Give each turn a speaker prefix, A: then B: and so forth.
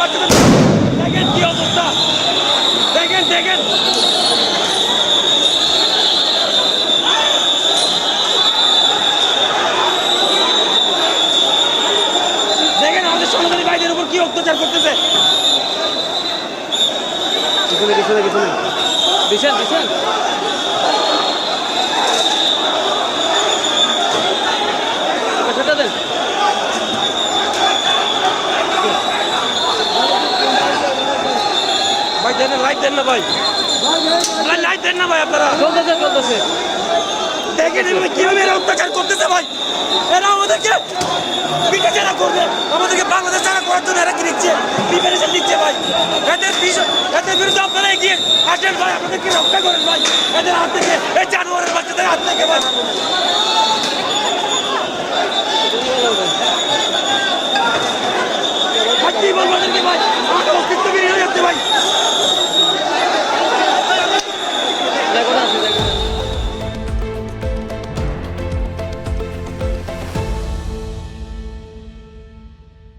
A: বাচ্চাদের দেখেন। কি অবস্থা দেখেন দেখেন। দেখেন আমাদের সন্তানী ভাইদের উপর কি অত্যাচার করতেছে
B: পিছনে পিছনে পিছনে
A: দিছেন দিছেন সেটা দেন ভাই দেন লাইট দেন না ভাই। ভাই লাইট দেন না ভাই আপনারা।
B: চলতেছে চলতেছে।
A: দেখেন এগুলো কীভাবে এরা অত্যাচার করতেছে ভাই। এরা আমাদেরকে পিঠে চারা করবে। আমাদেরকে বাংলাদেশ চারা করার জন্য এরা কি দিচ্ছে প্রিপারেশন দিচ্ছে ভাই। এদের এদের বিরুদ্ধে আপনারা এগিয়ে আসেন ভাই। আপনাদেরকে রক্ষা করেন ভাই? এদের হাত থেকে এই জানোয়ারের বাচ্চাদের হাত থেকে ভাই।